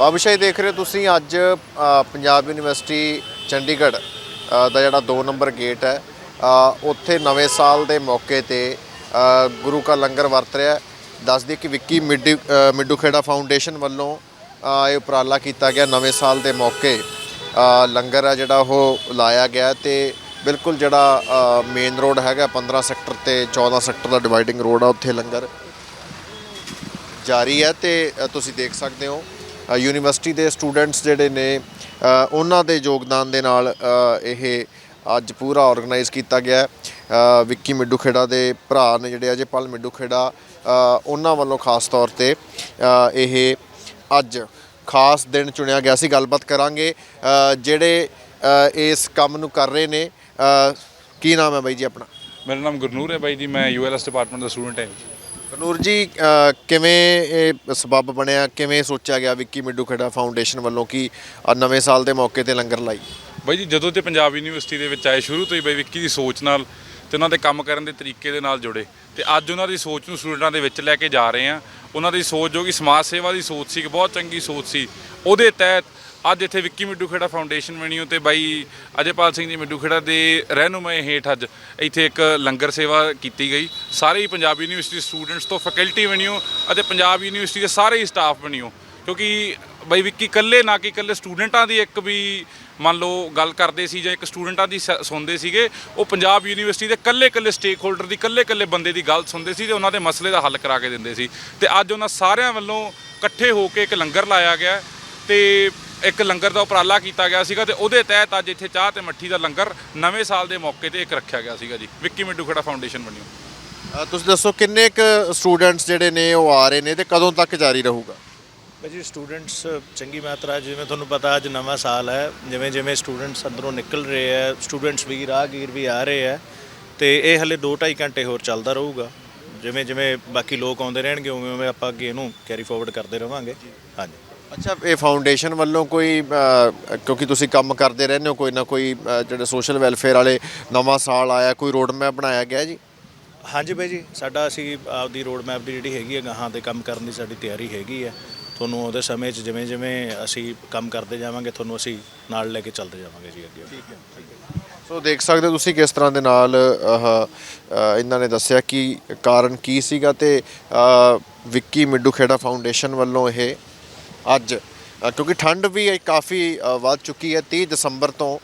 ਬਾਬੂਸ਼ਾਹੀ ਦੇਖ ਰਹੇ ਹੋ ਤੁਸੀਂ ਅੱਜ ਪੰਜਾਬ ਯੂਨੀਵਰਸਿਟੀ ਚੰਡੀਗੜ੍ਹ ਦਾ ਜਿਹੜਾ 2 ਨੰਬਰ ਗੇਟ ਹੈ ਉੱਥੇ ਨਵੇਂ ਸਾਲ ਦੇ ਮੌਕੇ ਤੇ ਗੁਰੂ ਕਾ ਲੰਗਰ ਵਰਤ ਰਿਹਾ ਹੈ। ਦੱਸ ਦਈਏ ਕਿ ਵਿੱਕੀ ਮਿੱਡੀ ਮਿੱਡੂ ਖੇੜਾ ਫਾਊਂਡੇਸ਼ਨ ਵੱਲੋਂ ਇਹ ਉਪਰਾਲਾ ਕੀਤਾ ਗਿਆ ਨਵੇਂ ਸਾਲ ਦੇ ਮੌਕੇ ਲੰਗਰ ਹੈ ਜਿਹੜਾ ਉਹ ਲਾਇਆ ਗਿਆ ਤੇ ਬਿਲਕੁਲ ਜਿਹੜਾ ਮੇਨ ਰੋਡ ਹੈਗਾ 15 ਸੈਕਟਰ ਤੇ 14 ਸੈਕਟਰ ਦਾ ਡਿਵਾਈਡਿੰਗ ਰੋਡ ਆ ਉੱਥੇ ਲੰਗਰ ਜਾਰੀ ਹੈ ਤੇ ਤੁਸੀਂ ਦੇਖ ਸਕਦੇ ਹੋ ਯੂਨੀਵਰਸਿਟੀ ਦੇ ਸਟੂਡੈਂਟਸ ਜਿਹੜੇ ਨੇ ਉਹਨਾਂ ਦੇ ਯੋਗਦਾਨ ਦੇ ਨਾਲ ਇਹ ਅੱਜ ਪੂਰਾ ਆਰਗੇਨਾਈਜ਼ ਕੀਤਾ ਗਿਆ ਵਿੱਕੀ ਮਿੱਡੂ ਖੇੜਾ ਦੇ ਭਰਾ ਨੇ ਜਿਹੜੇ ਅਜੇ ਪਲ ਮਿੱਡੂ ਖੇੜਾ ਉਹਨਾਂ ਵੱਲੋਂ ਖਾਸ ਤੌਰ ਤੇ ਇਹ ਅੱਜ ਖਾਸ ਦਿਨ ਚੁਣਿਆ ਗਿਆ ਸੀ। ਗੱਲਬਾਤ ਕਰਾਂਗੇ ਜਿਹੜੇ ਇਸ ਕੰਮ ਨੂੰ ਕਰ ਰਹੇ ਨੇ। ਕੀ ਨਾਮ ਹੈ ਬਾਈ ਜੀ ਆਪਣਾ? ਮੇਰਾ ਨਾਮ ਗੁਰਨੂਰ ਹੈ ਬਾਈ ਜੀ, ਮੈਂ ਯੂਐਲਐਸ ਡਿਪਾਰਟਮੈਂਟ ਦਾ ਸਟੂਡੈਂਟ ਹਾਂ ਨੂਰ ਜੀ ਅ, ਕਿਵੇਂ ਇਹ ਸਬੱਬ ਬਣਿਆ? ਕਿਵੇਂ ਸੋਚਿਆ ਗਿਆ ਵਿੱਕੀ ਮਿੱਡੂ ਖੇੜਾ ਫਾਊਂਡੇਸ਼ਨ ਵੱਲੋਂ ਕਿ ਆਹ ਨਵੇਂ ਸਾਲ ਦੇ ਮੌਕੇ ਤੇ ਲੰਗਰ ਲਾਈ? ਬਾਈ ਜੀ ਜਦੋਂ ਤੇ ਪੰਜਾਬ ਯੂਨੀਵਰਸਿਟੀ ਦੇ ਵਿੱਚ ਆਏ ਸ਼ੁਰੂ ਤੋਂ ਹੀ ਬਾਈ ਵਿੱਕੀ ਦੀ ਸੋਚ ਨਾਲ ਤੇ ਉਹਨਾਂ ਦੇ ਕੰਮ ਕਰਨ ਦੇ ਤਰੀਕੇ ਦੇ ਨਾਲ ਜੁੜੇ। ਤੇ ਅੱਜ ਉਹਨਾਂ ਦੀ ਸੋਚ ਨੂੰ ਸਟੂਡੈਂਟਾਂ ਦੇ ਵਿੱਚ ਲੈ ਕੇ ਜਾ ਰਹੇ ਆ ਉਹਨਾਂ ਦੀ ਸੋਚ ਜੋ ਕਿ ਸਮਾਜ ਸੇਵਾ ਦੀ ਸੋਚ ਸੀ ਇੱਕ ਬਹੁਤ ਚੰਗੀ ਸੋਚ ਸੀ। ਉਹਦੇ ਤਹਿਤ ਅੱਜ ਇੱਥੇ ਵਿੱਕੀ ਮਿੱਡੂ ਖੇੜਾ ਫਾਊਂਡੇਸ਼ਨ ਬਣੀ ਤੇ ਬਾਈ ਅਜੇਪਾਲ ਸਿੰਘ ਜੀ ਮਿੱਡੂ ਖੇੜਾ ਦੇ ਰਹਿਨੁਮਾਈ ਹੇਠ ਅੱਜ ਇੱਥੇ ਇੱਕ ਲੰਗਰ ਸੇਵਾ ਕੀਤੀ ਗਈ। ਸਾਰੇ ਹੀ ਪੰਜਾਬ ਯੂਨੀਵਰਸਿਟੀ ਸਟੂਡੈਂਟਸ ਤੋਂ ਫੈਕਲਟੀ ਬਣੀਓ ਅਤੇ ਪੰਜਾਬ ਯੂਨੀਵਰਸਿਟੀ ਦੇ ਸਾਰੇ ਹੀ ਸਟਾਫ ਬਣੀਓ ਕਿਉਂਕਿ ਬਾਈ ਵਿੱਕੀ ਇਕੱਲੇ ਨਾ ਕਿ ਇਕੱਲੇ ਸਟੂਡੈਂਟਾਂ ਦੀ ਇੱਕ ਵੀ ਮੰਨ ਲਓ ਗੱਲ ਕਰਦੇ ਸੀ ਜਾਂ ਇੱਕ ਸਟੂਡੈਂਟਾਂ ਦੀ ਸ- ਸੁਣਦੇ ਸੀਗੇ, ਉਹ ਪੰਜਾਬ ਯੂਨੀਵਰਸਿਟੀ ਦੇ ਇਕੱਲੇ ਇਕੱਲੇ ਸਟੇਕ ਹੋਲਡਰ ਦੀ ਇਕੱਲੇ ਇਕੱਲੇ ਬੰਦੇ ਦੀ ਗੱਲ ਸੁਣਦੇ ਸੀ ਤੇ ਉਹਨਾਂ ਦੇ ਮਸਲੇ ਦਾ ਹੱਲ ਕਰਾ ਕੇ ਦਿੰਦੇ ਸੀ। ਤੇ ਅੱਜ ਉਹਨਾਂ ਸਾਰਿਆਂ ਵੱਲੋਂ ਇਕੱਠੇ ਹੋ ਕੇ ਇੱਕ ਲੰਗਰ ਲਾਇਆ ਗਿਆ ਹੈ ਤੇ ਇੱਕ ਲੰਗਰ ਦਾ ਉਪਰਾਲਾ ਕੀਤਾ ਗਿਆ ਸੀਗਾ ਤੇ ਉਹਦੇ ਤਹਿਤ ਅੱਜ ਇੱਥੇ ਚਾਹ ਤੇ ਮੱਠੀ ਦਾ ਲੰਗਰ ਨਵੇਂ ਸਾਲ ਦੇ ਮੌਕੇ ਤੇ ਇੱਕ ਰੱਖਿਆ ਗਿਆ ਸੀਗਾ ਜੀ। ਵਿੱਕੀ ਮਿੱਡੂ ਖੇੜਾ ਫਾਊਂਡੇਸ਼ਨ ਬਣਿਓ ਤੁਸੀਂ ਦੱਸੋ ਕਿੰਨੇ ਕੁ ਸਟੂਡੈਂਟਸ ਜਿਹੜੇ ਨੇ ਉਹ ਆ ਰਹੇ ਨੇ ਤੇ ਕਦੋਂ ਤੱਕ ਜਾਰੀ ਰਹੂਗਾ? ਭਾਜੀ ਸਟੂਡੈਂਟਸ ਚੰਗੀ ਮਾਤਰਾ ਜਿਵੇਂ ਤੁਹਾਨੂੰ ਪਤਾ ਅੱਜ ਨਵਾਂ ਸਾਲ ਹੈ ਜਿਵੇਂ ਜਿਵੇਂ ਸਟੂਡੈਂਟਸ ਅੰਦਰੋਂ ਨਿਕਲ ਰਹੇ ਹੈ ਸਟੂਡੈਂਟਸ ਵੀ ਰਾਹਗੀਰ ਵੀ ਆ ਰਹੇ ਹੈ ਤੇ ਇਹ ਹਲੇ 2.5 ਘੰਟੇ ਹੋਰ ਚੱਲਦਾ ਰਹੂਗਾ। ਜਿਵੇਂ ਜਿਵੇਂ ਬਾਕੀ ਲੋਕ ਆਉਂਦੇ ਰਹਿਣਗੇ ਉਵੇਂ ਉਵੇਂ ਆਪਾਂ ਅੱਗੇ ਇਹਨੂੰ ਕੈਰੀ ਫਾਰਵਰਡ ਕਰਦੇ ਰਵਾਂਗੇ। ਹਾਂਜੀ। ਅੱਛਾ ਇਹ ਫਾਊਂਡੇਸ਼ਨ ਵੱਲੋਂ ਕੋਈ ਅ, ਕਿਉਂਕਿ ਤੁਸੀਂ ਕੰਮ ਕਰਦੇ ਰਹਿੰਦੇ ਹੋ ਕੋਈ ਨਾ ਕੋਈ ਅ, ਜਿਹੜੇ ਸੋਸ਼ਲ ਵੈਲਫੇਅਰ ਵਾਲੇ ਨਵਾਂ ਸਾਲ ਆਇਆ ਕੋਈ ਰੋਡ ਮੈਪ ਬਣਾਇਆ ਗਿਆ ਜੀ? ਹਾਂਜੀ ਬਾਈ ਜੀ ਸਾਡਾ ਅਸੀਂ ਆਪਦੀ ਰੋਡ ਮੈਪ ਦੀ ਜਿਹੜੀ ਹੈਗੀ ਹੈ ਗਾਹਾਂ ਤੇ ਕੰਮ ਕਰਨ ਦੀ ਸਾਡੀ ਤਿਆਰੀ ਹੈਗੀ ਹੈ ਤੁਹਾਨੂੰ ਉਹਦੇ ਸਮੇਂ 'ਚ ਜਿਵੇਂ ਜਿਵੇਂ ਅਸੀਂ ਕੰਮ ਕਰਦੇ ਜਾਵਾਂਗੇ ਤੁਹਾਨੂੰ ਅਸੀਂ ਨਾਲ ਲੈ ਕੇ ਚੱਲਦੇ ਜਾਵਾਂਗੇ ਜੀ ਅੱਗੇ। ਠੀਕ ਹੈ ਸੋ ਦੇਖ ਸਕਦੇ ਹੋ ਤੁਸੀਂ ਕਿਸ ਤਰ੍ਹਾਂ ਦੇ ਨਾਲ ਆਹ, ਇਹਨਾਂ ਨੇ ਦੱਸਿਆ ਕਿ ਕਾਰਨ ਕੀ ਸੀਗਾ ਤੇ ਵਿੱਕੀ ਮਿੱਡੂ ਖੇੜਾ ਫਾਊਂਡੇਸ਼ਨ ਵੱਲੋਂ ਇਹ ਅੱਜ। ਕਿਉਂਕਿ ਠੰਡ ਵੀ ਇਹ ਕਾਫੀ ਵੱਧ ਚੁੱਕੀ ਹੈ। 30 ਦਸੰਬਰ ਤੋਂ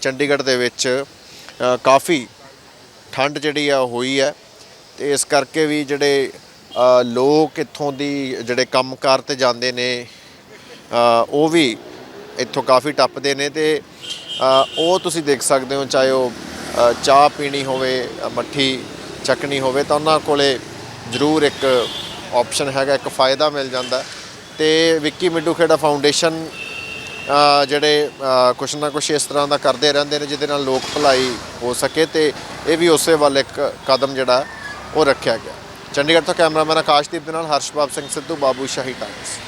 ਚੰਡੀਗੜ੍ਹ ਦੇ ਵਿੱਚ ਕਾਫੀ ਠੰਡ ਜਿਹੜੀ ਆ ਹੋਈ ਹੈ। ਤੇ ਇਸ ਕਰਕੇ ਵੀ ਜਿਹੜੇ ਲੋਕ ਇੱਥੋਂ ਦੀ ਜਿਹੜੇ ਕੰਮਕਾਰ ਤੇ ਜਾਂਦੇ ਨੇ ਉਹ ਵੀ ਇੱਥੋਂ ਕਾਫੀ ਟੱਪਦੇ ਨੇ ਤੇ ਉਹ ਤੁਸੀਂ ਦੇਖ ਸਕਦੇ ਹੋ, ਚਾਹੇ ਉਹ ਚਾਹ ਪੀਣੀ ਹੋਵੇ ਮੱਠੀ ਚੱਕਣੀ ਹੋਵੇ, ਤਾਂ ਉਹਨਾਂ ਕੋਲੇ ਜ਼ਰੂਰ ਇੱਕ ਆਪਸ਼ਨ ਹੈਗਾ, ਇੱਕ ਫਾਇਦਾ ਮਿਲ ਜਾਂਦਾ। ਤੇ ਵਿੱਕੀ ਮਿੱਡੂ ਖੇੜਾ ਫਾਊਂਡੇਸ਼ਨ ਜਿਹੜੇ ਕੁਛ ਨਾ ਕੁਛ ਇਸ ਤਰ੍ਹਾਂ ਦਾ ਕਰਦੇ ਰਹਿੰਦੇ ਨੇ ਜਿਹਦੇ ਨਾਲ ਲੋਕ ਭਲਾਈ ਹੋ ਸਕੇ ਤੇ ਇਹ ਵੀ ਉਸੇ ਵੱਲ ਇੱਕ ਕਦਮ ਜਿਹੜਾ ਉਹ ਰੱਖਿਆ ਗਿਆ। ਚੰਡੀਗੜ੍ਹ ਤੋਂ ਕੈਮਰਾਮੈਨ ਆਕਾਸ਼ਦੀਪ ਦੇ ਨਾਲ ਹਰਸ਼ਬਾਬ ਸਿੰਘ ਸਿੱਧੂ, ਬਾਬੂ ਸ਼ਾਹੀ ਟਾਈਮਸ